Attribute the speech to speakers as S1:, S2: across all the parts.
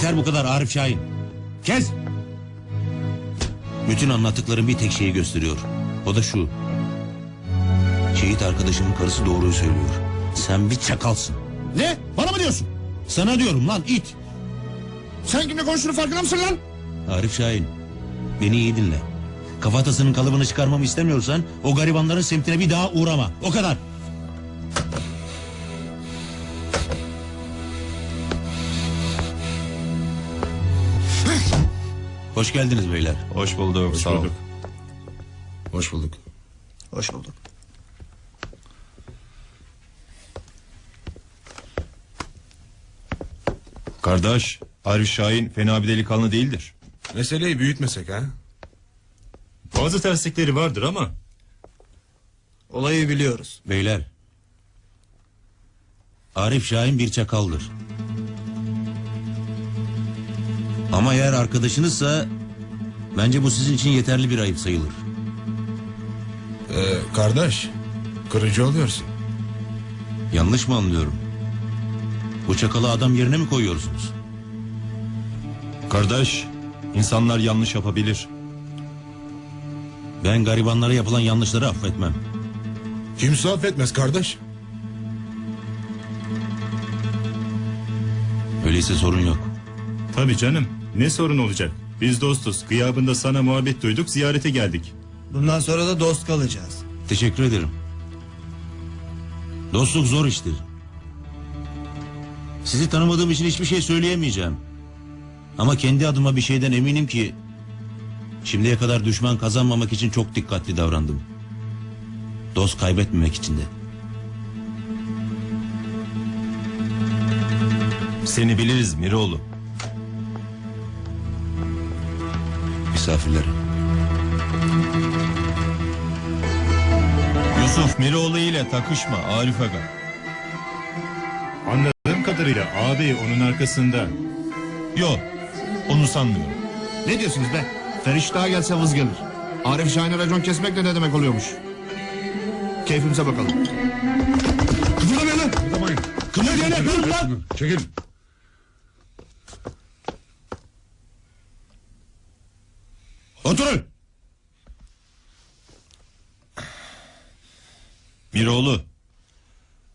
S1: Yeter bu kadar Arif Şahin. Kes. Bütün anlattıklarım bir tek şeyi gösteriyor. O da şu. Şehit arkadaşımın karısı doğruyu söylüyor. Sen bir çakalsın.
S2: Ne? Bana mı diyorsun?
S1: Sana diyorum lan it.
S2: Sen kimle konuştuğunu farkında mısın lan?
S1: Arif Şahin. Beni iyi dinle. Kafatasının kalıbını çıkarmamı istemiyorsan o garibanların semtine bir daha uğrama. O kadar. Hoş geldiniz beyler.
S3: Hoş bulduk. sağ ol.
S2: Hoş bulduk.
S4: Hoş bulduk.
S3: Kardeş, Arif Şahin fena bir delikanlı değildir.
S2: Meseleyi büyütmesek ha?
S3: Bazı terslikleri vardır ama
S4: Olayı biliyoruz.
S1: Beyler. Arif Şahin bir çakaldır. Ama eğer arkadaşınızsa bence bu sizin için yeterli bir ayıp sayılır.
S2: Ee, kardeş, kırıcı oluyorsun.
S1: Yanlış mı anlıyorum? Bu çakalı adam yerine mi koyuyorsunuz?
S3: kardeş, insanlar yanlış yapabilir.
S1: Ben garibanlara yapılan yanlışları affetmem.
S2: Kimse affetmez kardeş.
S1: Öyleyse sorun yok.
S5: Tabii canım. Ne sorun olacak? Biz dostuz. Gıyabında sana muhabbet duyduk, ziyarete geldik.
S4: Bundan sonra da dost kalacağız.
S1: Teşekkür ederim. Dostluk zor iştir. Sizi tanımadığım için hiçbir şey söyleyemeyeceğim. Ama kendi adıma bir şeyden eminim ki... ...şimdiye kadar düşman kazanmamak için çok dikkatli davrandım. Dost kaybetmemek için de.
S3: Seni biliriz Miroğlu.
S1: Misafirlere.
S3: Yusuf Miroğlu ile takışma Arif Aga.
S5: Anladığım kadarıyla ağabey onun arkasında.
S3: Yok, onu sanmıyorum.
S2: Ne diyorsunuz be? Feriş daha gelse vız gelir. Arif Şahin'e racon kesmek de ne demek oluyormuş? Keyfimize bakalım. Kıpırdamayın lan! Kıpırdamayın. Kıpırdamayın! Kıpırdamayın lan!
S6: Çekil.
S1: Oturun.
S3: Miroğlu,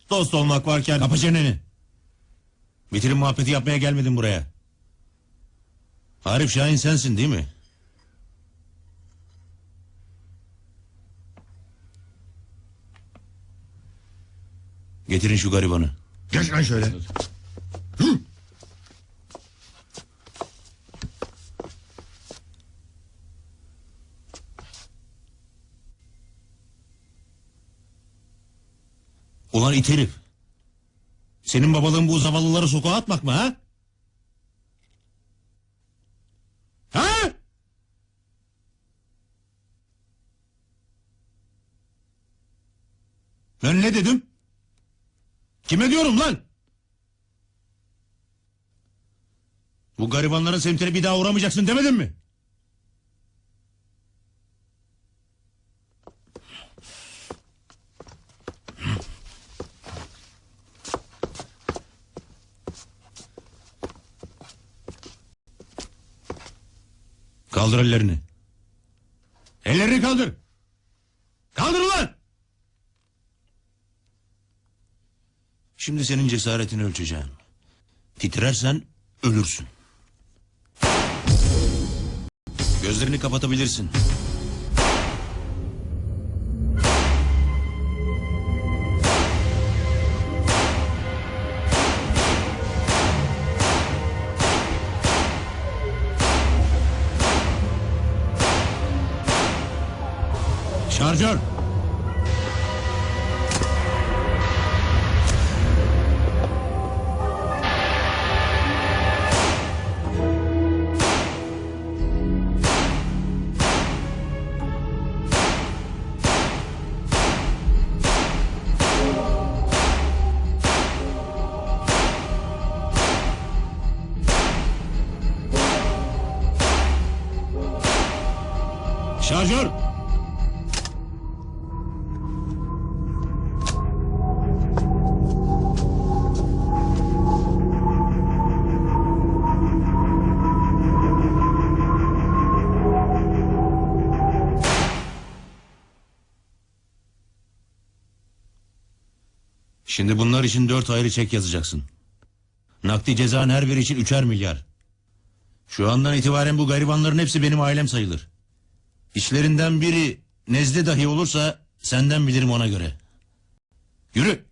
S3: dost olmak varken...
S1: Kapı çeneni. Bitirin muhabbeti yapmaya gelmedim buraya. Arif Şahin sensin değil mi? Getirin şu garibanı.
S2: Geç lan şöyle.
S1: Ulan it herif. Senin babalığın bu zavallıları sokağa atmak mı ha? Ha? Ben ne dedim? Kime diyorum lan? Bu garibanların semtine bir daha uğramayacaksın demedim mi? Kaldır ellerini. Ellerini kaldır. Kaldır ulan! Şimdi senin cesaretini ölçeceğim. Titrersen ölürsün. Gözlerini kapatabilirsin. Şarjör. Şarjör. Şimdi bunlar için dört ayrı çek yazacaksın. Nakdi cezan her biri için üçer milyar. Şu andan itibaren bu garibanların hepsi benim ailem sayılır. İşlerinden biri nezle dahi olursa senden bilirim ona göre. Yürü.